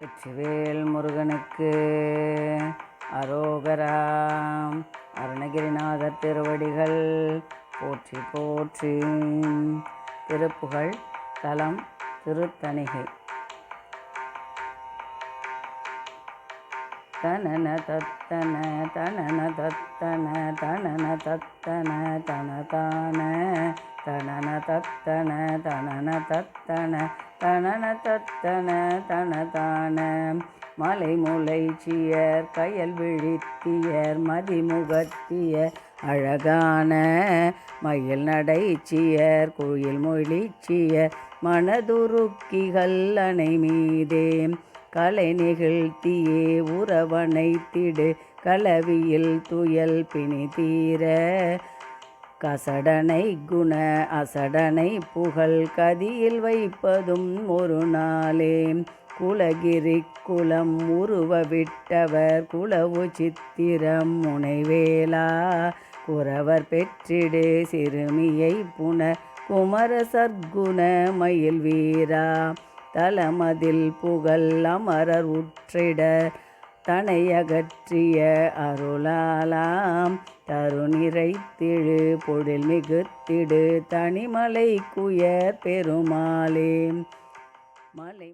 வெற்றிவேல் முருகனுக்கு அரோகராம் அருணகிரிநாதர் திருவடிகள் போற்றி போற்றி. திருப்புகழ் தலம் திருத்தணிகை. தனன தத்தன தனன தத்தன தனன தத்தன தனதான. தனன தத்தன தனன தத்தன தனன தத்தன தனதான. மலை முளைச்சியர் கயல் விழித்தியர் மதிமுகத்தியர் அழகான. மயில் நடைச்சியர் குயில் மொழிச்சியர் மனதுருக்கிகள் அணை மீதே கலை நிகழ்த்தியே உறவனைத்திடு கலவியில் துயல் பிணி தீர. கசடனை குண அசடனை புகழ். கதியில் வைப்பதும் ஒரு நாளே. குலகிரி குலம் உருவ விட்டவர். குலவு சித்திரம் முனைவேலா. குறவர் பெற்றிடு சிறுமியை புன. குமர சர்க்குண மயில் வீரா. தலமதில் புகழ் அமரர் உற்றிட தனையகற்றிய அருளாலாம். தருநிறைத்திழு பொழில் மிகுத்திடு தனிமலை குயர் பெருமாளே. மலை